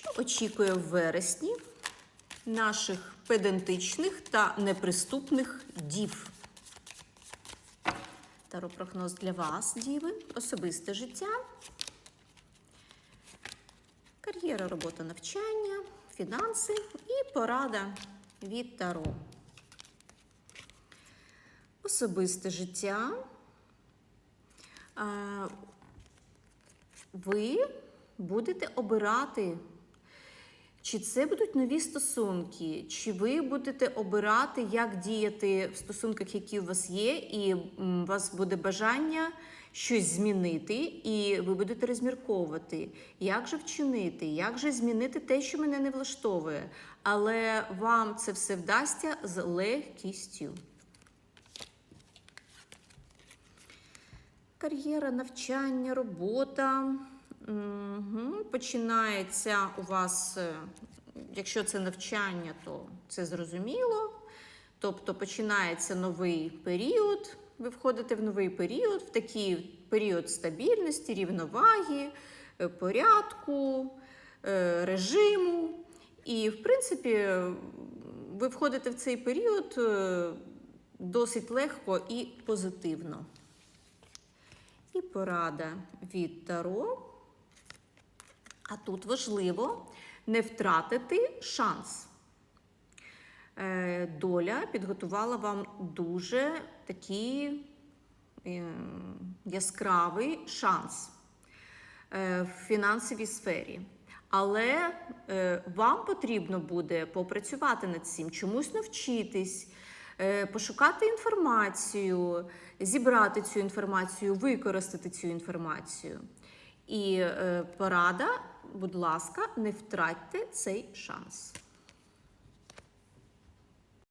Що очікує в вересні наших педантичних та неприступних дів? Таропрогноз для вас, діви, особисте життя, кар'єра, робота, навчання, фінанси і порада від Таро. Особисте життя. Ви будете обирати, чи це будуть нові стосунки, чи ви будете обирати, як діяти в стосунках, які у вас є, і у вас буде бажання щось змінити, і ви будете розмірковувати, як же вчинити, як же змінити те, що мене не влаштовує. Але вам це все вдасться з легкістю. Кар'єра, навчання, робота. Угу. Починається у вас, е, якщо це навчання, то це зрозуміло. Тобто починається новий період, ви входите в новий період, в такий період стабільності, рівноваги, е, порядку, е, режиму. І, в принципі, ви входите в цей період досить легко і позитивно. І порада від Таро. А тут важливо не втратити шанс. Е, Доля підготувала вам дуже такий е, яскравий шанс е, в фінансовій сфері. Але вам потрібно буде попрацювати над цим, чомусь навчитись, пошукати інформацію, зібрати цю інформацію, використати цю інформацію. І е, порада, будь ласка, не втратьте цей шанс.